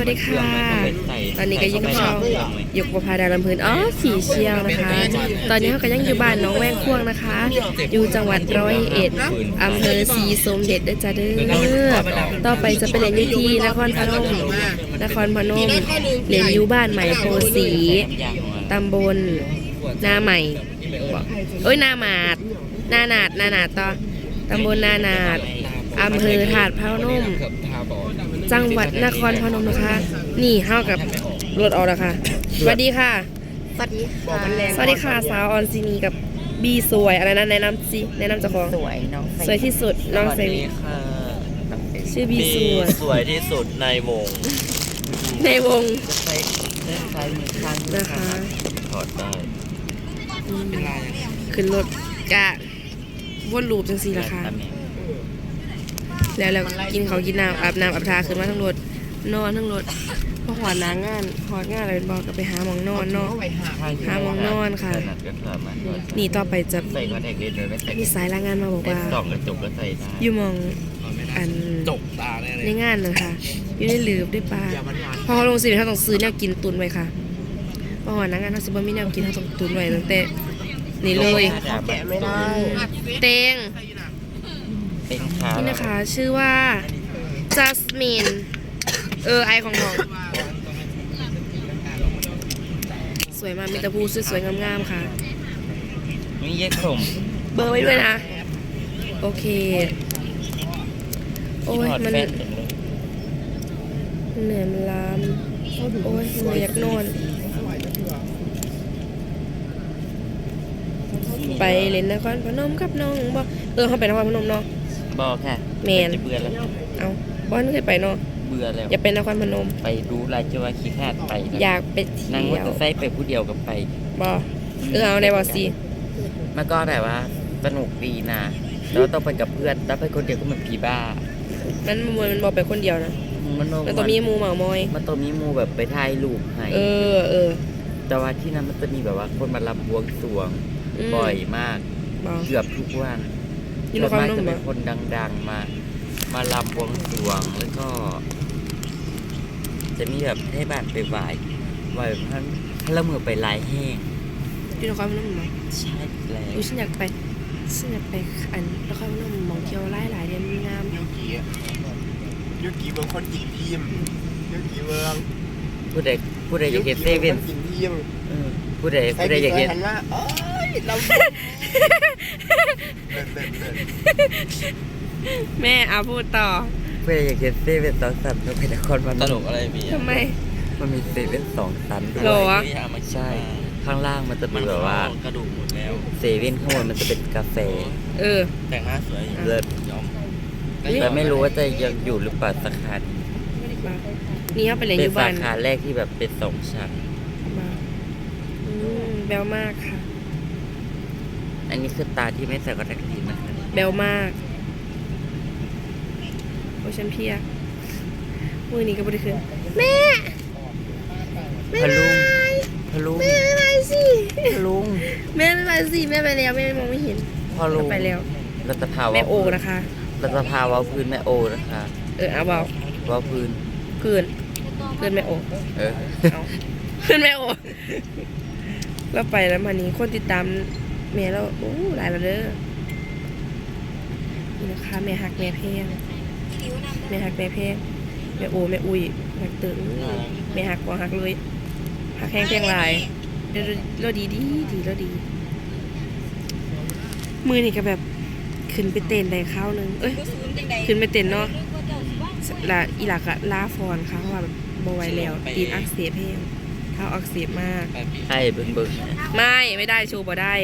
วัสดีค่ะ ตอนนี้ก็อยิ่งกับช่องยกประพาดาลำพืนอ๋อสีเชียวนะคะ ตอนนี้เขาก็ยังอยู่บ้านน้องแวงควงนะคะ อยู่จังหวัดร้อยเอ็ดอำเภอศรีสมเด็จเด้อจ้าเด้อต่อไปจะไปเรียนอยู่ที่นครพนมนครพนมเรียนอยู่บ้านใหม่โพสีตำบลนาใหม่บอกเอ้ยนาหมาดนาหนาดนาหนาดต่อตำบลนาหนาดอำเภอถาดพนม จังหวัดนครพนมนะคะ นี่เฮากับรถออกแล้วค่ะ สวัสดีค่ะ สวัสดีค่ะสวัสดีค่ะสาวออนซีนีกับบีสวยอะไรนะแนะนำสิแนะนำเจ้าของ สวยน้องสวยที่สุดน้องเซสวัสนดีค่ะชื่อบีสวยสวยที่สุดในวง ในวงจะไปเล่นซ้ายมือข้างนะคะถอดได้อืมขึ้นรถกะวนลูปจังสีละค่ะ แล้วเรากินเขาวกินน้ำอาบน้ำอาบทาขึ้นมาทั้งรถนอนทั้งรถพอหอดนางงานหอดงานอะไรเป็นบอกก็ไปหาหมองนอนเนาะหาหมองนอนค่ะขนาดก็สามารถนี่ต่อไปจะใส่คอนแทคเลนส์โดยไม่ใส่มีสายรายงานมาบอกเป็นว่าสองกระจกก็ใส่ได้อยู่หมองอันจกตาแน่เลยในงานนะคะอยู่ในหลืบได้ปลาพอเขาลงสิเขาต้องซื้อแนวกินตุนไว้ค่ะเพราะว่านักงานเขาสิบ่มีแนวกินเขาต้องตุนไว้ตั้งแต่นี่เลยแกะไม่ได้เตง เป็นขานี่นะคะ ชื่อว่าจัสมินเออไอของน้องสวยมากมีแตะพูสวยๆงามๆค่ะ นี่แยกขมเบอร์ไว้ด้วยนะ โอเค โอ้ยถอดมันแฟนเป็นเลยเหนื่อยมันล้ามโอ้ยเหนื่อยอยากนอน ไปเล่นนครพนมกับน้องบ่เออเขาไปนครพนมเนาะ บอกค่ะแมน จะเบื่อแล้ว เอาบอนเคยไปเนาะเบื่อแล้ว อย่าไปนครพนม ไปดูรายชื่อว่าขี้ขาดไปอยากไปเที่นั่งมอยวเตอร์ไซค์ไปผู้เดียวกับไปบ่เออเอาในบ่สิมันก็แบบว่าสนุกดีนะ แล้วต้องไปกับเพื่อนถ้าไปคนเดียวก็เหมือนผีบ้า มันมันมันบ่ไปคนเดียวนะมันมันต้องมีหมู่เหมามอย มันต้องมีหมูแบบไปถ่ายรูปให้ เออเออแต่ว่าที่นั่นมันจะมีแบบว่าคนมาลำบวงสรวง มบ่อยมากบ่เกือบทุกวัน อยู่นส่วนครมาพกนมจะเป็บ่นคนดัง ๆ มา มาลำบวงสรวงแล้วก็ จะมีแบบให้บ้านไปไหว้ไหว้ท่านท่านละมือไปลายแห้งอยู่นครพนมบ่ใช่แล้วอุ้ยฉันอยากไปฉันอยากไปอันนครพนมหมองเที่ยวหลายหลายๆเดือนงามยูกีอะยูกีเมืองคนกินทีมยูกีเมืองผู้ใดผู้ใดอยากเห็นเซเว่นกินทีมเออผู้ใดใส่ผู้ใดอยากเห็นหันว่าเอ้ย เราเดินเดินเดินแม่เอาพูดต่อผู้ใดอยากเห็นเซเว่นสองสันต้องไปนครพนมตลกอะไรพี่ทำไม มันมีเซเว่นสองสันด้วเหรอยใช่ ข้างล่างมันจะมัเป็นนแบบว่ากระดูกหมดแล้วเซเว่นข้างบนมันจะเป็นกาแฟเออ แต่งหน้าสวยเลิศยอมแต่ไม่รู้ว่าจะยังอยู่หรือเปล่าสาขานี้มานี่เขาไปเรียนอเป็นยู่สาบ้านขาแรกที่แบบเป็นสองชั้นมาอืมแบลมากค่ะอั นนี้คือตาที่ไม่ใส่คอนแทคเลนส์นะคะแบลมาก โอ้ฉันเพลียมือนี้ก็บริคืนแม่พะลุงพะลุงแม่ไม่ไปสิพะลุงแม่ไม่ไปสิแม่ไปแล้วแม่มองไม่เห็นพะลุงไปแล้วเราจะพาแม่ว่าโอนะคะเราจะพาเว่าพื้นแม่โอนะคะ เออเอาเบาเว่าพื้นเกินเกินแม่โอเออเอาเกินแม่โอเราไปแล้วมานี้คนติดตาม แม่เราโอ้หลายแล้วเด้อนี่นะคะแม่หักแม่แพงแม่หักแม่แพงแม่โอแม่อุ้ยแม่ตึงแม่หักกว่าหักเลยหักแห้งแพงลายเดี๋ยวเราดีดีดีเราดี มือนี่ก็แบบขึ้นไปเต้นได้ข้าวหนึงเอ้ยขึ้นไปเต้นเนาะละอีหลักอะลาฟอนค่ะเพราะว่าแบบบไหวแล้วตีนอักเสบแห้ง เท้าอักเสบมาก ให้เบิ่งเบิ่งไม่ไม่ได้โชว์บ่ได้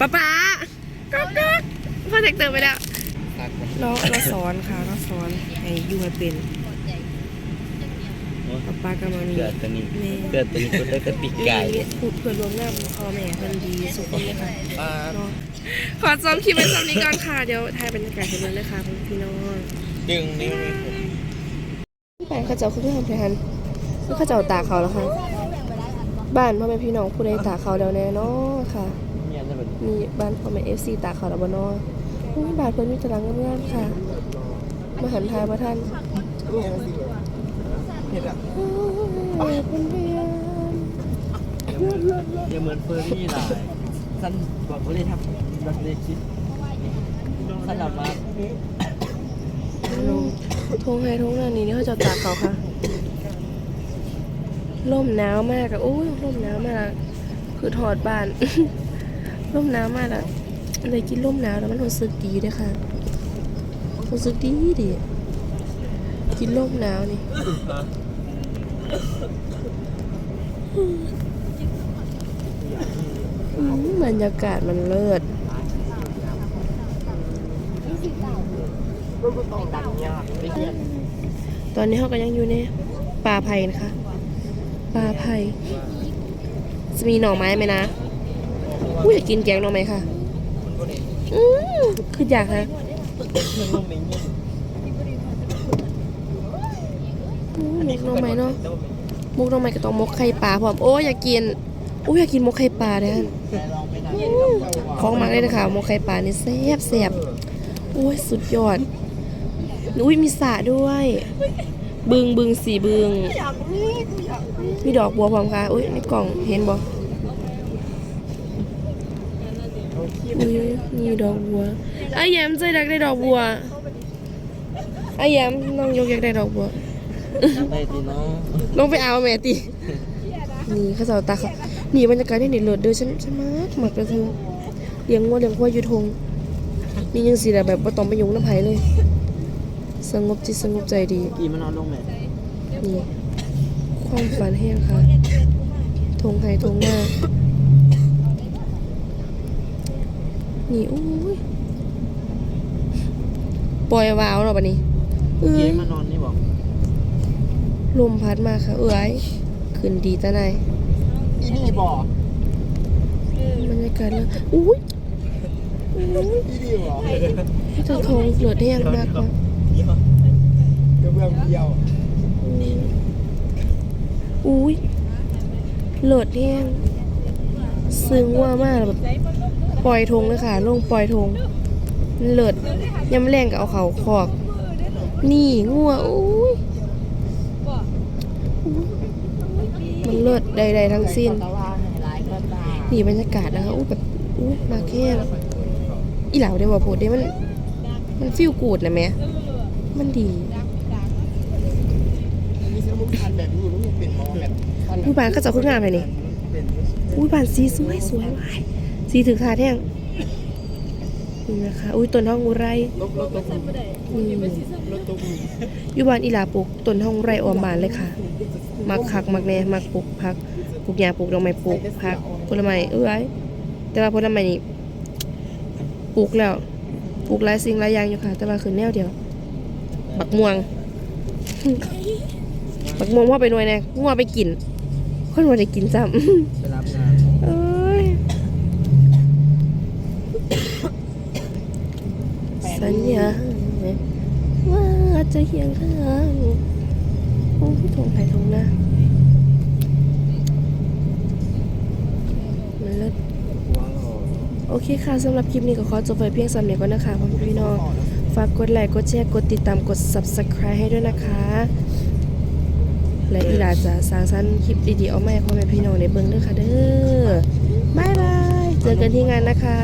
ป๊าป๊าก๊อกก๊อกพ่อแท็กเตอร์ไปแล้วเราเราสอนค่ะเราสอนให้อยู่ให้เป็นป๊าป๊าก็มามีเกิดตัวนี้แม่เกิดตัวนี้ก็ได้กระปิกไก่พูดเพื่อนรวมหน้าพ่อแม่เพื่อนดีสุขคนเลยค่ะเนาะขอจอมคลิปไว้จอมนี้ก่อนค่ะ เดี๋ยวถ่ายบรรยากาศให้ดูนะคะพี่น้องดึงนิ้วพี่แปงเขาเจ้าคือเพื่อนพี่ฮัน คือเขาเจ้าตาเขาแล้วค่ะ บ้านพ่อแม่พี่น้องผู้ใดตาเขาเดี๋ยวแน่เนอนค่ะ มีบ้านพ่อแม่เอฟซีตาเขาแล้วบ่เนออุ้ยบาทเพิ่นมีตารางงามๆค่ะ มาหันทายมาท่านโอ้ยคนเดียวอย่าเหมือนเฟอร์รี่หลายสั้นบอกว่าเลยทำแบบเล็กชิดสั้นหลับมาทงไฮทงนั่นนี่นี่เขาจะตากเขาค่ะ ล่มหนาวมากอะโอ้ยล่มหนาวมากคือถอดบ้านล่มหนาวมากอะเลยกินล่มหนาวแล้วมันรู้สึกดีด้วยค่ะรู้สึกดีดีกินล่มหนาวนี่อืมบรรยากาศมันเลิศตอนตอนนี้เขาก็ยังอยู่ในป่าไผ่นะคะ ป่าไผ่จะมีหน่อไม้ไหมนะอุ้ยอยากกินแกงหน่อไม้ค่ะ อืมคืออยากค่ะมุกหน่อไม้เนาะมุกหน่อไม้ก็ต้องมกไข่ปลาพร้อมโอ้ยอยากกินอุ้ยอยากกินมกไข่ปลาเด้อของมากเลยนะคะมกไข่ปลานี่แซ่บแซ่บโอ้ยสุดยอดอุ้ยมีสระด้วย บึงบึงสีบึงมีดอกบัวพร้อมค่ะอุ้ยในกล่องเห็นบ่อุ้ยมีดอกบัวไอ้แยมใจอยากได้ดอกบัวไอ้แยมน้องยกอยากได้ดอกบัวได้ตีน้องลงไปเอาแม่ตินี่ข้าเสาตาค่ะนี่บรรยากาศนี่นี่เลิศเด้อฉันฉันมากมากเลยเธอเลี้ยงวัวเลี้ยงควายอยู่ทงนี่ยังสิแหละแบบบ่ต้องไปยุ่งน้ำไผเลย สงบจิตสงบใจดี กี่มันนอนลงไหมนี่ความฝันแห้งค่ะทงไห้ทงหน้านี่อุ้ยปล่อยวาวเนาะบัดนี้เอ้กี่ยมันนอนนี่บอกลมพัดมาค่ะ เอ้ยขึ้นดีตาไหนอีนี่บ่บรรยากาศแล้วอุ้ยอุ้ยอีนี่บ่เจ้าทงเหลือดแห้งมากค่ะ กระเบื้องเดียวอุ้ยเหลือดแห้งซึ้งว่ามากแบบปล่อยธงเลยค่ะลงปล่อยธงเลิศยำแรงกับเอาเขาขอก นี่งัวอุ้ยมันเลิศใดๆทั้งสิ้น นี่บรรยากาศนะคะอู้แบบอู้มาแค่อีเหล่าได้บอกพูดได้มัน มันฟิลกูดนะแม่ มันดีมีสมุนพันแบบนี้มันเป็นหมอแบบพันอุ้ยบานก็จะขึ้นงามเลยนี่เป็นอุ้ยบานสีสวยสวยว้ายสีถือขาแท่งนี่นะคะ อุ้ยต้นห้องอุไรลบลบลบอืมลบตัวอยู่บ้านอีหลาปลูกต้นห้องไรออมบานเลยค่ะ มักคักมักแน่มักปลูกผักปลูกหญ้าปลูกดอกไม้ปลูกผักผลไม้เอ้ยแต่ว่าผลไม้นี่ปลูกแล้วปลูกหลายสิ่งหลายอย่างอยู่ค่ะ แต่ว่าคือแนวเดียว บักม่วง บักม่วงว่าไปหน่วยแน่งัวไปกิน คนว่าได้กินซ้ำเอ้ยสัญญาว่าจะเคียงข้างโอ้ยทงไผ่ทงน้ามันเลิศโอเคค่ะสำหรับคลิปนี้ก็ขอจบไปเพียงสำเนียก่อนนะคะพ่อพี่น้อง ฝากกดไลค์กดแชร์กดติดตามกด subscribe ให้ด้วยนะคะ และอีหลาจะสร้างสรรค์คลิปดีๆเอามาให้พ่อแม่พี่น้องในเบิ้งด้วยค่ะเด้อบายบาย เจอกันที่งานนะคะ